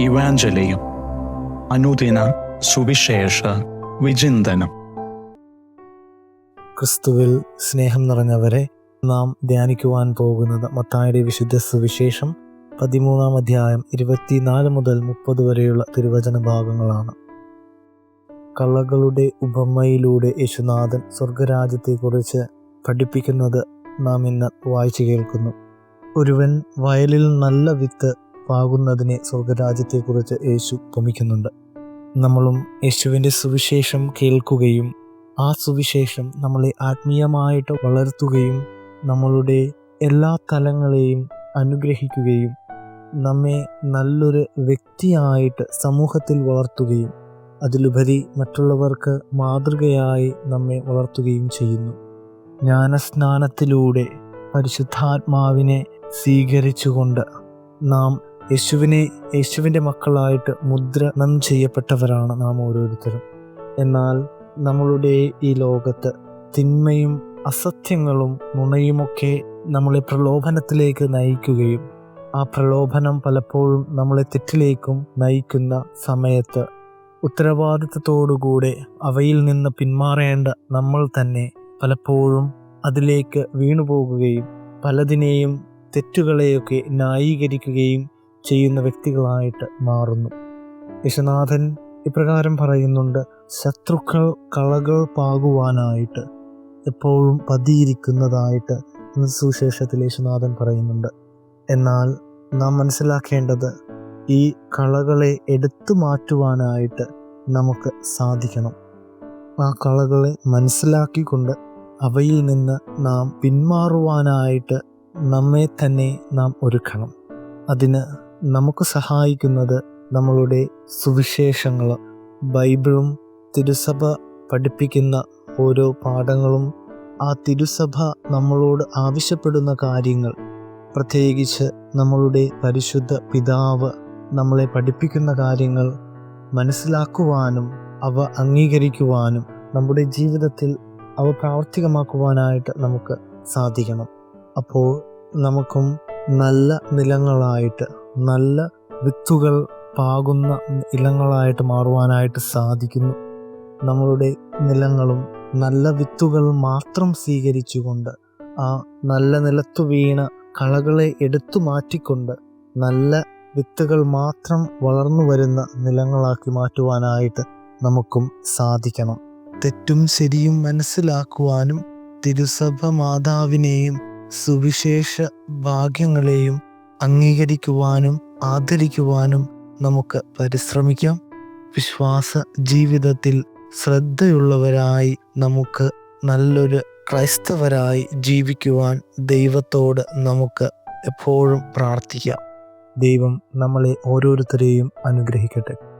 ഇവാഞ്ചലിയും അനുദിന സുവിശേഷ വിചിന്തനം. ക്രിസ്തുവിൽ സ്നേഹം നിറഞ്ഞവരെ നാം ധ്യാനിക്കുവാൻ പോകുന്നത് മത്തായുടെ വിശുദ്ധ സുവിശേഷം പതിമൂന്നാം അധ്യായം ഇരുപത്തിനാല് മുതൽ മുപ്പത് വരെയുള്ള തിരുവചന ഭാഗങ്ങളാണ്. കള്ളകളുടെ ഉപമയിലൂടെ യേശുനാഥൻ സ്വർഗരാജ്യത്തെക്കുറിച്ച് പഠിപ്പിക്കുന്നത് നാം ഇന്ന് വായിച്ചു കേൾക്കുന്നു. ഒരുവൻ വയലിൽ നല്ല വിത്ത് പാകുന്നതിനെ സ്വർഗരാജ്യത്തെക്കുറിച്ച് യേശു ഉപമിക്കുന്നുണ്ട് നമ്മളും യേശുവിന്റെ സുവിശേഷം കേൾക്കുകയും ആ സുവിശേഷം നമ്മളെ ആത്മീയമായിട്ട് വളർത്തുകയും നമ്മളുടെ എല്ലാ തലങ്ങളെയും അനുഗ്രഹിക്കുകയും നമ്മെ നല്ലൊരു വ്യക്തിയായിട്ട് സമൂഹത്തിൽ വളർത്തുകയും അതിലുപരി മറ്റുള്ളവർക്ക് മാതൃകയായി നമ്മെ വളർത്തുകയും ചെയ്യുന്നു. ജ്ഞാനസ്നാനത്തിലൂടെ പരിശുദ്ധാത്മാവിനെ സ്വീകരിച്ചുകൊണ്ട് നാം യേശുവിനെ യേശുവിന്റെ മക്കളായിട്ട് മുദ്രണം ചെയ്യപ്പെട്ടവരാണ് നാം ഓരോരുത്തരും. എന്നാൽ നമ്മളുടെ ഈ ലോകത്ത് തിന്മയും അസത്യങ്ങളും നുണയുമൊക്കെ നമ്മളെ പ്രലോഭനത്തിലേക്ക് നയിക്കുകയും ആ പ്രലോഭനം പലപ്പോഴും നമ്മളെ തെറ്റിലേക്കും നയിക്കുന്ന സമയത്ത് ഉത്തരവാദിത്വത്തോടുകൂടെ അവയിൽ നിന്ന് പിന്മാറേണ്ട നമ്മൾ തന്നെ പലപ്പോഴും അതിലേക്ക് വീണുപോകുകയും പലതിനെയും തെറ്റുകളെയൊക്കെ ന്യായീകരിക്കുകയും ചെയ്യുന്ന വ്യക്തികളായിട്ട് മാറുന്നു. യശനാഥൻ ഇപ്രകാരം പറയുന്നുണ്ട് ശത്രുക്കൾ കളകൾ പാകുവാനായിട്ട് എപ്പോഴും പതിയിരിക്കുന്നതായിട്ട് ഇന്ന് സുവിശേഷത്തിൽ യേശുനാഥൻ പറയുന്നുണ്ട്. എന്നാൽ നാം മനസ്സിലാക്കേണ്ടത് ഈ കളകളെ എടുത്തു മാറ്റുവാനായിട്ട് നമുക്ക് സാധിക്കണം. ആ കളകളെ മനസ്സിലാക്കിക്കൊണ്ട് അവയിൽ നിന്ന് നാം പിന്മാറുവാനായിട്ട് നമ്മെ തന്നെ നാം ഒരുക്കണം. അതിന് നമുക്ക് സഹായിക്കുന്നത് നമ്മളുടെ സുവിശേഷങ്ങൾ. ബൈബിളും തിരുസഭ പഠിപ്പിക്കുന്ന ഓരോ പാഠങ്ങളും ആ തിരുസഭ നമ്മളോട് ആവശ്യപ്പെടുന്ന കാര്യങ്ങൾ. പ്രത്യേകിച്ച് നമ്മളുടെ പരിശുദ്ധ പിതാവ് നമ്മളെ പഠിപ്പിക്കുന്ന കാര്യങ്ങൾ മനസ്സിലാക്കുവാനും അവ അംഗീകരിക്കുവാനും നമ്മുടെ ജീവിതത്തിൽ അവ പ്രാവർത്തികമാക്കുവാനായിട്ട് നമുക്ക് സാധിക്കണം. അപ്പോൾ നമുക്കും നല്ല നിലങ്ങളായിട്ട് നല്ല വിത്തുകൾ പാകുന്ന ഇലങ്ങളായിട്ട് മാറുവാനായിട്ട് സാധിക്കുന്നു. നമ്മളുടെ നിലങ്ങളും നല്ല വിത്തുകൾ മാത്രം സ്വീകരിച്ചുകൊണ്ട് ആ നല്ല നിലത്തു വീണ കളകളെ എടുത്തു മാറ്റിക്കൊണ്ട് നല്ല വിത്തുകൾ മാത്രം വളർന്നു വരുന്ന നിലങ്ങളാക്കി മാറ്റുവാനായിട്ട് നമുക്കും സാധിക്കണം. തെറ്റും ശരിയും മനസ്സിലാക്കുവാനും തിരുസഭ മാതാവിനെയും സുവിശേഷ ഭാഗ്യങ്ങളെയും അംഗീകരിക്കുവാനും ആദരിക്കുവാനും നമുക്ക് പരിശ്രമിക്കാം. വിശ്വാസ ജീവിതത്തിൽ ശ്രദ്ധയുള്ളവരായി നമുക്ക് നല്ലൊരു ക്രൈസ്തവരായി ജീവിക്കുവാൻ ദൈവത്തോട് നമുക്ക് എപ്പോഴും പ്രാർത്ഥിക്കാം. ദൈവം നമ്മളെ ഓരോരുത്തരെയും അനുഗ്രഹിക്കട്ടെ.